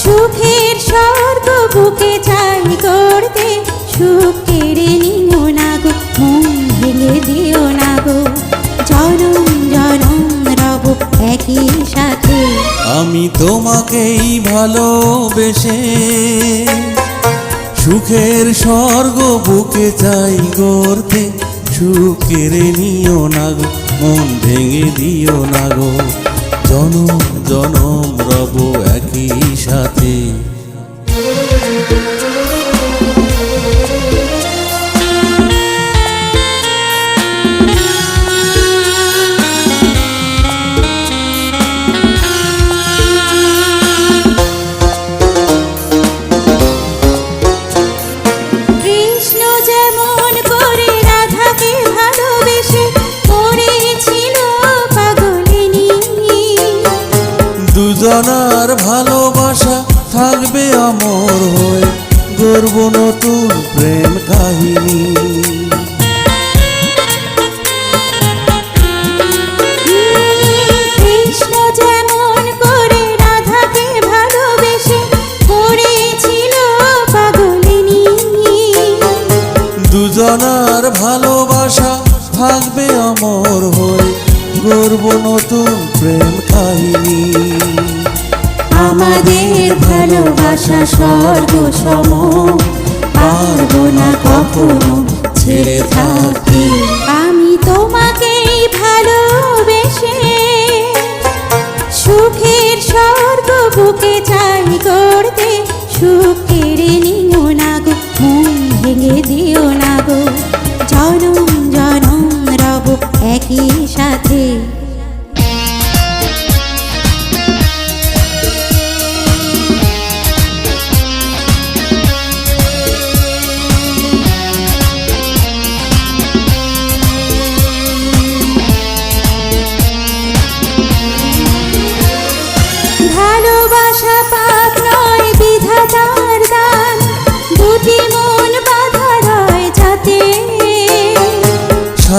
সুখের স্বর্গ বুকে চাই করতে সুখ আমি তোমাকেই ভালোবেসে সুখের স্বর্গ বুকে চাই গড়তে সুখের নিও না গো, মন ভেঙে দিও না গো। জনম জনম রব একই সাথে। দুজনার ভালোবাসা থাকবে অমর হয়ে গর্ব নতুন প্রেম কাহিনী। দুজনার ভালোবাসা থাকবে অমর হয়ে গর্ব নতুন প্রেম কাহিনী। আমাদের ভালোবাসা স্বর্গ সম পারব না কখনো ছেড়ে থাকি আমি তোমাকেই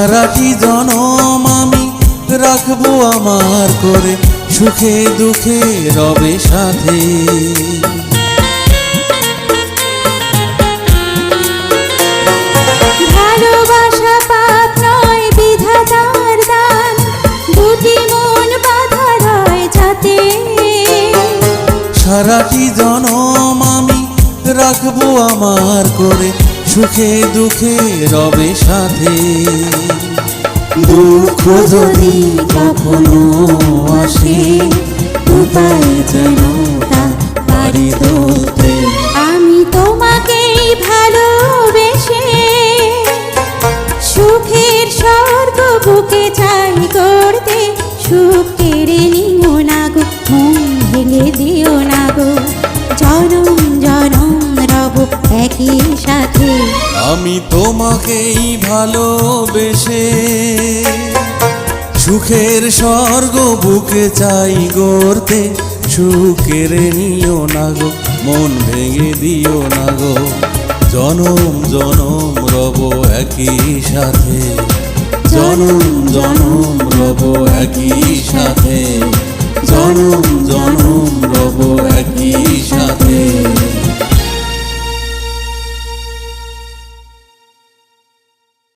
সারাটি জনম আমি? রাখব আমার করে সুখে দুঃখে রবে সাথে। ভালোবাসা পাপ নয় বিধাতার দান। দুটি মন বাধা রয় যাতে। সারাটি জনম আমি? রাখব আমার করে সুখে দুঃখে রবে সাথে। দুঃখ যদি কখনো আসে কোথায় যেন আমি তোমাকেই ভালোবেসে সুখের স্বর্গ বুকে চাই গড়তে। সুখের নিও না গো, মন ভেঙে দিও না গো। জনম জনম রব একই সাথে। জনম জনম রব একই সাথে। জনম জনম রব